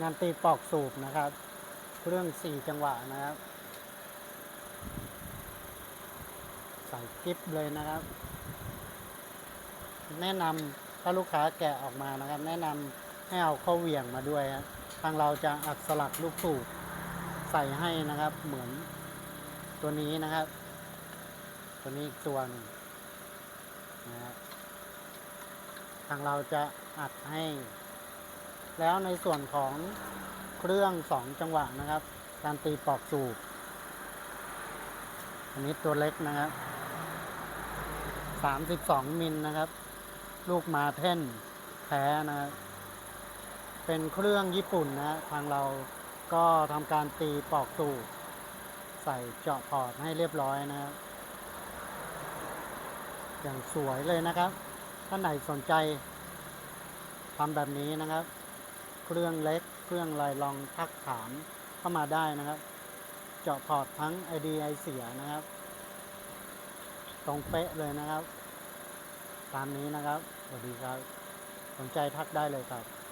งานตีปอกสูบนะครับ เครื่องสี่จังหวะนะครับ ใส่กิฟเลยนะครับ แนะนำถ้าลูกค้าแกะออกมานะครับ แนะนำให้เอาเข้าเหวี่ยงมาด้วยครับทางเราจะอักสลักลูกสูบใส่ให้นะครับ เหมือนตัวนี้นะครับ ตัวนี้อีกตัวหนึงนะครับทางเราจะอัดให้ แล้วในส่วนของเครื่องสองจังหวะนะครับ การตีปอกสูบอันนี้ตัวเล็กนะครับ32มิลนะครับ ลูกมาเท่นแท้นะครับเป็นเครื่องญี่ปุ่นนะทางเราก็ทำการตีปอกสูบใส่เจาะพอร์ตให้เรียบร้อยนะครับอย่างสวยเลยนะครับ ท่านไหนสนใจทำแบบนี้นะครับ เครื่องเล็ก เครื่องลายลองทักถามเข้ามาได้นะครับ เจาะพอร์ตทั้ง ID ไอเสียนะครับ ตรงเป๊ะเลยนะครับ ตามนี้นะครับสวัสดีครับ สนใจทักได้เลยครับ